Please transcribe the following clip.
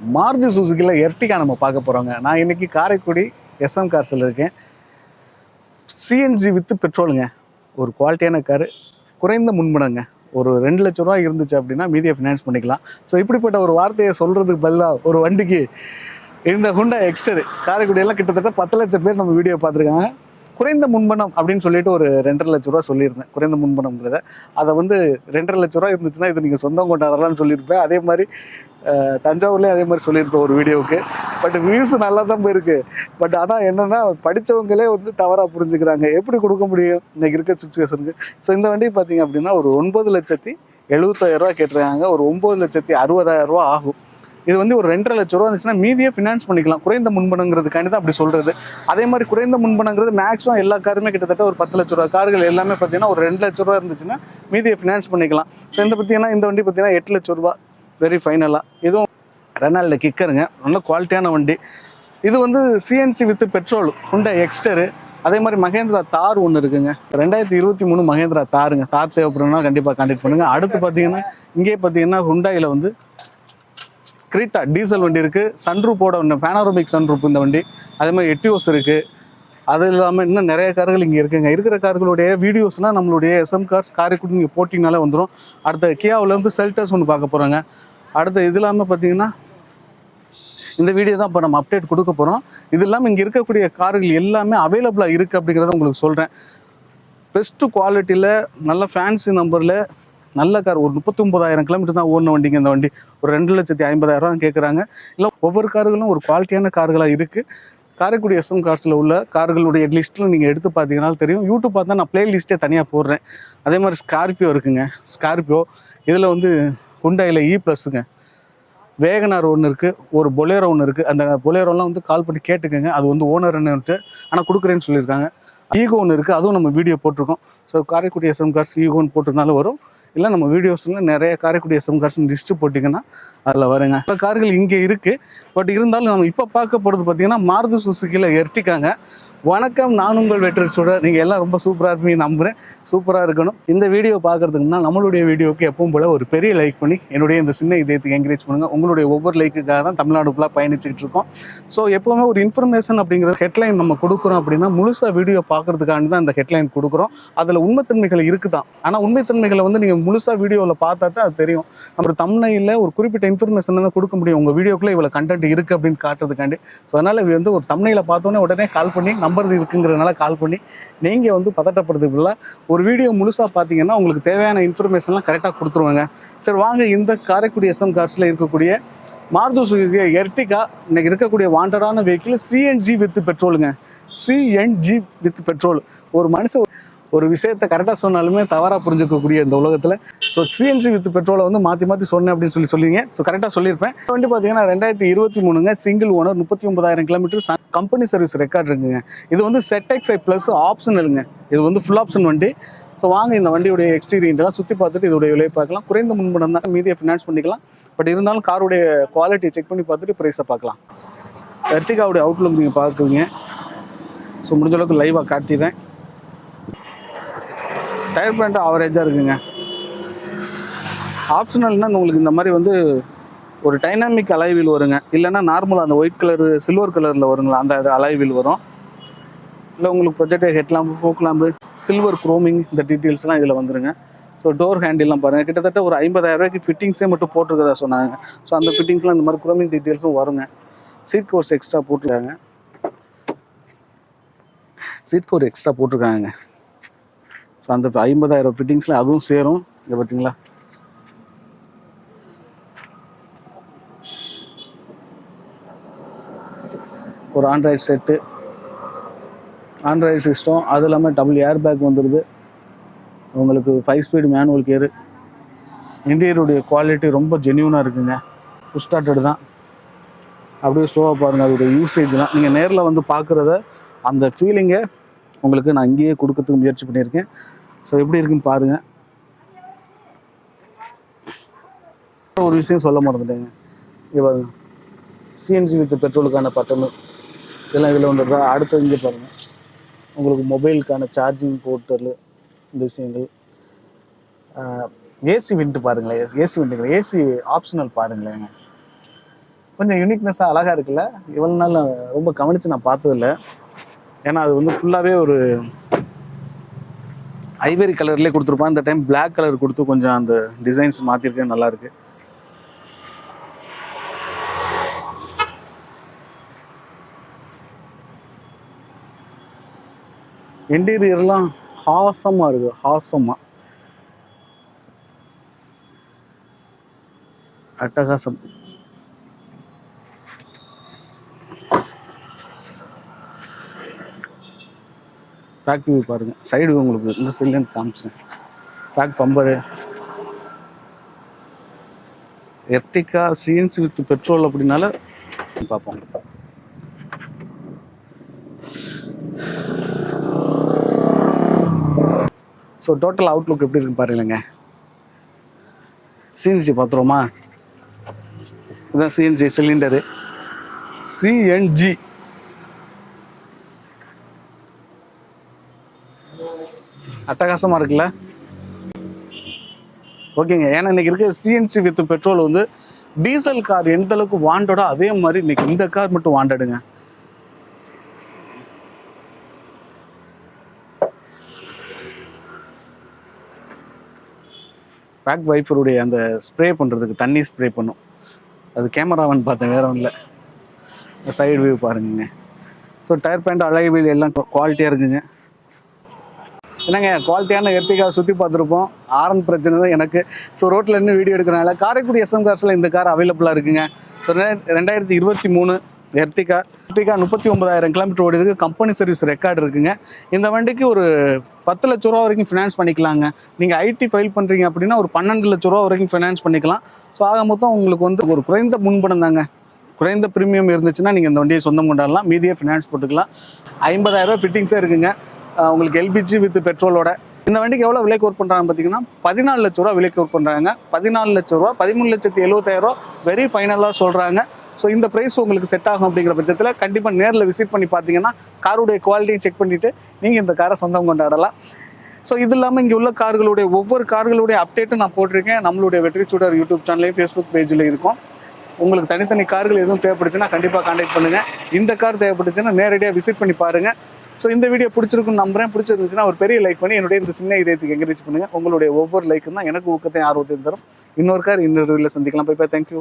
Maruti சுசுக்கியில் Ertiga நம்ம பார்க்க போகிறோங்க நான் இன்னைக்கு காரைக்குடி எஸ்எம் கார்ஸில் இருக்கேன். சிஎன்ஜி வித்து பெட்ரோலுங்க. ஒரு குவாலிட்டியான காரு. குறைந்த முன்பணங்க. ஒரு ரெண்டு லட்ச ரூபா இருந்துச்சு அப்படின்னா மீதியை ஃபினான்ஸ் பண்ணிக்கலாம். ஸோ இப்படிப்பட்ட ஒரு வார்த்தையை சொல்கிறதுக்கு பதிலாக ஒரு வண்டிக்கு இந்த ஹுண்டா எக்ஸ்டர் காரைக்குடியெல்லாம் கிட்டத்தட்ட பத்து லட்சம் பேர் நம்ம வீடியோ பார்த்துருக்காங்க. குறைந்த முன்பணம் அப்படின்னு சொல்லிட்டு ஒரு ரெண்டரை லட்ச ரூபா சொல்லியிருந்தேன். குறைந்த முன்பணம்ங்கிறத. அதை வந்து ரெண்டரை லட்ச ரூபா இருந்துச்சுன்னா இது நீங்கள் சொந்தம் கொண்டாடலாம்னு சொல்லியிருப்பேன். அதே மாதிரி தஞ்சாவூர்லேயும் தஞ்சாவூர்லேயே அதே மாதிரி சொல்லியிருப்பேன் ஒரு வீடியோவுக்கு. பட் வியூஸ் நல்லா தான் போயிருக்கு. பட் ஆனால் என்னென்னா படித்தவங்களே வந்து தவறாக புரிஞ்சுக்கிறாங்க. எப்படி கொடுக்க முடியும்? இன்றைக்கி இருக்க சுச்சுவேஷனுக்கு ஸோ இந்த வண்டி பார்த்தீங்க அப்படின்னா ஒரு ஒன்பது லட்சத்தி எழுபத்தாயிரம் ரூபா கேட்டிருக்காங்க. ஒரு ஒம்பது லட்சத்தி அறுபதாயிரம் ரூபா ஆகும். இது வந்து ஒரு ரெண்டரை லட்ச ரூபா இருந்துச்சுன்னா மீதியே ஃபினான்ஸ் பண்ணிக்கலாம். குறைந்த முன்பணங்கிறதுக்காண்டி தான் அப்படி சொல்றது. அதே மாதிரி குறைந்த முன்பணங்கிறது மேக்ஸிமம் எல்லா காருமே கிட்டத்தட்ட ஒரு பத்து லட்ச ரூபா. கார்கள் எல்லாமே பார்த்தீங்கன்னா ஒரு ரெண்டு லட்ச ரூபா இருந்துச்சுன்னா மீதியை ஃபினான்ஸ் பண்ணிக்கலாம். ஸோ இந்த பார்த்தீங்கன்னா இந்த வண்டி பார்த்தீங்கன்னா எட்டு லட்ச ரூபா. வெரி ஃபைனலாக இதுவும் ரெனால்டில் கிக்கருங்க நல்ல குவாலிட்டியான வண்டி. இது வந்து சிஎன்சி வித் பெட்ரோல் ஹுண்டா எக்ஸ்டரு அதே மாதிரி மகேந்திரா தார் ஒன்று இருக்குங்க. ரெண்டாயிரத்தி இருபத்தி மூணு மகேந்திரா தாருங்க. தார் தேவைப்படுறதுனா கண்டிப்பாக கான்டெக்ட் பண்ணுங்கள் அடுத்து பார்த்தீங்கன்னா இங்கே பார்த்தீங்கன்னா ஹுண்டாயில் வந்து கிரீட்டா டீசல் வண்டி இருக்குது சன்ரூப்போட ஒன்று பேனாரோமிக் சன்ரூப் இந்த வண்டி. அதே மாதிரி எட்டியோஸ் இருக்குது அது இல்லாமல் இன்னும் நிறைய கார்கள் இங்கே இருக்குங்க. இருக்கிற கார்களுடைய வீடியோஸ்லாம் நம்மளுடைய எஸ்எம் கார்ஸ் காரைக்குடி நீங்கள் போட்டிங்கனாலே வந்துடும் அடுத்த கியாவிலேருந்து வந்து செல்டர்ஸ் ஒன்று பார்க்க போகிறாங்க அடுத்த இது இல்லாமல் பார்த்தீங்கன்னா இந்த வீடியோ தான் இப்போ நம்ம அப்டேட் கொடுக்க போகிறோம் இது இல்லாமல் இங்கே இருக்கக்கூடிய கார்கள் எல்லாமே அவைலபிளாக இருக்குது அப்படிங்கிறத உங்களுக்கு சொல்கிறேன் பெஸ்ட்டு குவாலிட்டியில் நல்ல ஃபேன்சி நம்பரில் நல்ல கார் ஒரு முப்பத்தொம்போதாயிரம் கிலோமீட்டர் தான் ஓடின வண்டிங்க. இந்த வண்டி ஒரு ரெண்டு லட்சத்தி ஐம்பதாயிரம் ரூபா கேட்குறாங்க இல்லை ஒவ்வொரு கார்களும் ஒரு குவாலிட்டியான கார்களாக இருக்குது காரைக்குடி எஸ்எம் கார்ஸில் உள்ள கார்களுடைய லிஸ்ட்டில் நீங்கள் எடுத்து பார்த்தீங்கன்னா தெரியும். யூடியூப் பார்த்தா நான் பிளேலிஸ்ட்டே தனியாக போடுறேன். அதே மாதிரி ஸ்கார்பியோ இருக்குங்க. ஸ்கார்பியோ இதில் வந்து குண்டாயில் இ e ப்ளஸ்ஸுங்க வேகனார் ஒன்று இருக்குது ஒரு பொலேரோ ஒன்று இருக்குது அந்த பொலேரோலாம் வந்து கால் பண்ணி கேட்டுக்கோங்க. அது வந்து ஓனர் என்னன்ட்டு ஆனால் கொடுக்குறேன்னு சொல்லியிருக்காங்க. ஈகோ ஒன்று இருக்குது அதுவும் நம்ம வீடியோ போட்டிருக்கோம். ஸோ காரைக்குடி எஸ்எம் கார்ஸ் ஈகோன்னு போட்டிருந்தாலும் வரும். இல்லை நம்ம வீடியோஸில் நிறைய காரைக்குடி எஸ்எம்கார்ஸ் லிஸ்ட்டு போட்டிங்கன்னா அதில் வருங்க. பல கார்கள் இங்கே இருக்குது பட் இருந்தாலும் நம்ம இப்போ பார்க்க போகிறது பார்த்தீங்கன்னா மாருதி சுசுக்கியில் எர்ட்டிக்காங்க வணக்கம் நான் உங்கள் வெற்றி சூட நீங்கள் எல்லாம் ரொம்ப சூப்பராக இருப்பீங்க நம்புகிறேன் சூப்பராக இருக்கணும். இந்த வீடியோ பார்க்கறதுக்கு முன்னால் நம்மளுடைய வீடியோக்கு எப்பவும் போல ஒரு பெரிய லைக் பண்ணி என்னுடைய இந்த சின்ன இதயத்துக்கு என்கரேஜ் பண்ணுங்கள் உங்களுடைய ஒவ்வொரு லைக்குக்காக தான் தமிழ்நாடு ஃபுல்லாக பயணிச்சுக்கிட்டு இருக்கோம். ஸோ எப்போவுமே ஒரு இன்ஃபர்மேஷன் அப்படிங்கிற ஹெட்லைன் நம்ம கொடுக்குறோம் அப்படின்னா முழுசாக வீடியோ பார்க்கறதுக்காண்டி தான் அந்த ஹெட்லைன் கொடுக்குறோம். அதில் உண்மைத்தன்மைகள் இருக்குதான். ஆனால் உண்மைத்தன்மைகளை வந்து நீங்கள் முழுசாக வீடியோவில் பார்த்தா தான் அது தெரியும். நம்ம தமிழ்நில ஒரு குறிப்பிட்ட இன்ஃபர்மேஷன் தான் கொடுக்க முடியும். உங்கள் வீடியோக்குள்ளே இவ்வளோ கண்டென்ட் இருக்குது அப்படின்னு காட்டுறதுக்காண்டி. ஸோ அதனால் இது வந்து ஒரு தமிழில் பார்த்தோன்னே உடனே கால் பண்ணி நம்பர் இருக்குங்கிறதுனால கால் பண்ணி நீங்கள் வந்து பதட்டப்படுறதுக்குள்ள ஒரு வீடியோ முழுசாக பார்த்தீங்கன்னா உங்களுக்கு தேவையான இன்ஃபர்மேஷன்லாம் கரெக்டாக கொடுத்துருவாங்க. சரி வாங்க இந்த காரைக்குடி எஸ்எம் கார்ஸில் இருக்கக்கூடிய மாருதி சுசுகி எர்டிகா இன்னைக்கு இருக்கக்கூடிய வாண்டடான வெஹிக்கிள் சிஎன்ஜி வித் பெட்ரோலுங்க சிஎன்ஜி வித் பெட்ரோல் ஒரு மனுஷன் ஒரு விஷயத்தை கரெக்டாக சொன்னாலுமே தவறாக புரிஞ்சுக்கக்கூடிய இந்த உலகத்தில். ஸோ சிஎன்ஜி வித் பெட்ரோலை வந்து மாற்றி மாற்றி சொன்னேன் அப்படின்னு சொல்லி சொல்லிங்க ஸோ கரெக்டாக சொல்லியிருப்பேன். வந்து வண்டி பார்த்தீங்கன்னா ரெண்டாயிரத்தி இருபத்தி மூணுங்க சிங்கிள் ஓனர் முப்பத்தி ஒன்பதாயிரம் கிலோமீட்டர் கம்பெனி சர்வீஸ் ரெக்கார்ட் இருக்குங்க. இது வந்து செட் எக்ஸை ப்ளஸ் ஆப்ஷனலுங்க இது வந்து ஃபுல் ஆப்ஷன் வண்டி. ஸோ வாங்க இந்த வண்டியுடைய எக்ஸ்டீரியன்ட்லாம் சுற்றி பார்த்துட்டு இதோடைய விலை பார்க்கலாம். குறைந்த முன்பணம் தான். மீதியை ஃபினான்ஸ் பண்ணிக்கலாம். பட் இருந்தாலும் காருடைய குவாலிட்டியை செக் பண்ணி பார்த்துட்டு ப்ரைஸை பார்க்கலாம். எர்டிகாவுடைய அவுட்லுக் நீங்கள் பார்க்குவீங்க ஸோ முடிஞ்ச அளவுக்கு லைவாக காட்டிடுறேன். டயர் பேண்ட் ஆவரேஜாக இருக்குங்க. ஆப்ஷனல்னா உங்களுக்கு இந்த மாதிரி வந்து ஒரு டைனாமிக் அலைவில் வருங்க. இல்லைன்னா நார்மலாக அந்த ஒயிட் கலர் சில்வர் கலரில் வருங்களா? அந்த அலைவில் வரும். இல்லை உங்களுக்கு projector headlamp foglamp silver chroming இந்த டீட்டெயில்ஸ்லாம் இதில் வந்துருங்க. ஸோ டோர் ஹேண்டில்லாம் பாருங்கள் கிட்டத்தட்ட ஒரு ஐம்பதாயிரம் ரூபாய்க்கு ஃபிட்டிங்ஸே மட்டும் போட்டிருக்கதா சொன்னாங்க. ஸோ அந்த ஃபிட்டிங்ஸ்லாம் இந்த மாதிரி குரோமிங் டீட்டெயில்ஸும் வருங்க. சீட் கோர்ஸ் எக்ஸ்ட்ரா போட்டிருக்காங்க. சீட் கோர் எக்ஸ்ட்ரா போட்டிருக்காங்க. ஸோ அந்த ஐம்பதாயிரம் ஃபிட்டிங்ஸில் அதுவும் சேரும். இங்கே பார்த்தீங்களா ஒரு ஆண்ட்ராய்டு செட்டு ஆண்ட்ராய்டு சிஸ்டம் அது இல்லாமல் டபுள் ஏர் பேக் வந்துடுது உங்களுக்கு ஃபைவ் ஸ்பீடு மேனுவல் கேரு இன்டீரியருடைய குவாலிட்டி ரொம்ப ஜென்யூனாக இருக்குங்க. புஷ் ஸ்டார்டட் தான். அப்படியே ஸ்லோவாக பாருங்கள் அதோடைய யூசேஜ்லாம் நீங்கள் நேரில் வந்து பார்க்குறத அந்த ஃபீலிங்கை உங்களுக்கு நான் இங்கேயே கொடுக்கறதுக்கு முயற்சி பண்ணியிருக்கேன். ஸோ எப்படி இருக்குன்னு பாருங்கள் ஒரு விஷயம் சொல்ல மறந்துட்டேங்க இங்கே சிஎன்சி வித் பெட்ரோலுக்கான பட்டனு இதெல்லாம் இதில் வந்துடுதா அடுத்து இங்கே பாருங்கள் உங்களுக்கு மொபைலுக்கான சார்ஜிங் போர்ட்டல் இந்த விஷயங்கள். ஏசி விண்ட்டு பாருங்களேன். ஏசி விண்ட்டுங்களேன் ஏசி ஆப்ஷனல் பாருங்களேங்க கொஞ்சம் யூனிக்னஸாக அழகாக இருக்குல்ல? இவ்வளோ நாள் ரொம்ப கவனித்து நான் பார்த்ததில்ல. ஏன்னா அது வந்து ஃபுல்லாகவே ஒரு ஐவரி கலர்லேயே கொடுத்துருப்பான். இந்த டைம் பிளாக் கலர் கொடுத்து கொஞ்சம் அந்த டிசைன்ஸ் மாற்றிருக்கேன் நல்லா இருக்கு. இன்டீரியர்லாம் ஹாசமாக இருக்கு. ஹாசமாக அட்டகாசம். பேக் வியூ பாருங்க. சைடு உங்களுக்கு இந்த சைட்லேருந்து காமிச்சேன். Back bumper Ertiga CNC with petrol அப்படின்னால பார்ப்போம். ஸோ டோட்டல் அவுட்லுக் எப்படி இருக்குன்னு பாருங்களேங்க. சிஎன்ஜி பார்த்துருவோமா? இதுதான் சிஎன்ஜி சிலிண்டரு சிஎன்ஜி அட்டகாசமாக இருக்குல்ல? ஓகேங்க. ஏன்னா இன்னைக்கு இருக்க சிஎன்சி வித் பெட்ரோல் வந்து டீசல் கார் எந்த அளவுக்கு வாண்டடோ அதே மாதிரி இன்னைக்கு இந்த கார் மட்டும் வாண்டடுங்க. பேக் வைப்பருடைய அந்த ஸ்ப்ரே பண்ணுறதுக்கு தண்ணி ஸ்ப்ரே பண்ணும். அது கேமராவன் பார்த்தேன் வேற ஒன்றும் இல்லை சைடு வியூ பாருங்க ஸோ டயர் பேண்ட் அழகு எல்லாம் குவாலிட்டியாக இருக்குங்க. என்னங்க குவாலிட்டியான எர்டிகா சுற்றி பார்த்துருப்போம். ஆரன் பிரச்சனை தான் எனக்கு. ஸோ ரோட்டில் இருந்து வீடியோ எடுக்கிறனால காரைக்குடி எஸ்எம் கார்ஸில் இந்த கார் அவைலபிளாக இருக்குங்க. ஸோ ரெண்டாயிரத்தி இருபத்தி மூணு எர்டிகா. எர்டிகா முப்பத்தி ஒன்பதாயிரம் கிலோமீட்டர் ஓடி இருக்குது கம்பெனி சர்வீஸ் ரெக்கார்டு இருக்குங்க. இந்த வண்டிக்கு ஒரு பத்து லட்ச ரூபா வரைக்கும் ஃபினான்ஸ் பண்ணிக்கலாங்க. நீங்கள் ஐடி ஃபைல் பண்ணுறீங்க அப்படின்னா ஒரு பன்னெண்டு லட்ச ரூபா வரைக்கும் ஃபினான்ஸ் பண்ணிக்கலாம். ஸோ ஆக மொத்தம் உங்களுக்கு வந்து ஒரு குறைந்த முன்பணம் தாங்க. குறைந்த ப்ரீமியம் இருந்துச்சுன்னா நீங்கள் இந்த வண்டியை சொந்தம் கொண்டாடலாம். மீதியே ஃபினான்ஸ் போட்டுக்கலாம். ஐம்பதாயிரம் ஃபிட்டிங்ஸே இருக்குங்க. உங்களுக்கு எல்பிஜி வித் பெட்ரோலோட இந்த வண்டிக்கு எவ்வளோ விலைக்கு ஒர்க் பண்ணுறாங்க பார்த்தீங்கன்னா பதினாலு லட்ச ரூபா விலை ஒர்க் பண்ணுறாங்க பதினாலு லட்ச ரூபா பதிமூணு லட்சத்தி எழுபத்தாயிரம் ரூபா வெரி ஃபைனலாக சொல்கிறாங்க ஸோ இந்த ப்ரைஸ் உங்களுக்கு செட் ஆகும் அப்படிங்கிற பட்சத்தில் கண்டிப்பாக நேரில் விசிட் பண்ணி பார்த்தீங்கன்னா காருடைய குவாலிட்டியை செக் பண்ணிவிட்டு நீங்கள் இந்த காரை சொந்தம் கொண்டாடலாம். ஸோ இது இல்லாமல் இங்கே உள்ள கார்களுடைய ஒவ்வொரு கார்களுடைய அப்டேட்டும் நான் போட்டிருக்கேன். நம்மளுடைய வெற்றி சூடர் யூடியூப் சேனல்லையும் ஃபேஸ்புக் பேஜில் இருக்கும். உங்களுக்கு தனித்தனி கார்கள் எதுவும் தேவைப்படுச்சுன்னா கண்டிப்பாக காண்டாக்ட் பண்ணுங்கள் இந்த கார் தேவைப்பட்டுச்சுன்னா நேரடியாக விசிட் பண்ணி பாருங்கள் ஸோ இந்த வீடியோ பிடிச்சிருக்குன்னு நம்புறேன். பிடிச்சிருந்துச்சுன்னா ஒரு பெரிய லைக் பண்ணி என்னுடைய இந்த சின்ன இதயத்துக்கு என்கரேஜ் பண்ணுங்கள் உங்களுடைய ஒவ்வொரு லைக்கும் தான் எனக்கு ஊக்கத்தையும் ஆர்வத்தையும் தரும். இன்னொரு கார் இன்னொரு வீடியோவில் சந்திக்கலாம். போய் தேங்க்யூ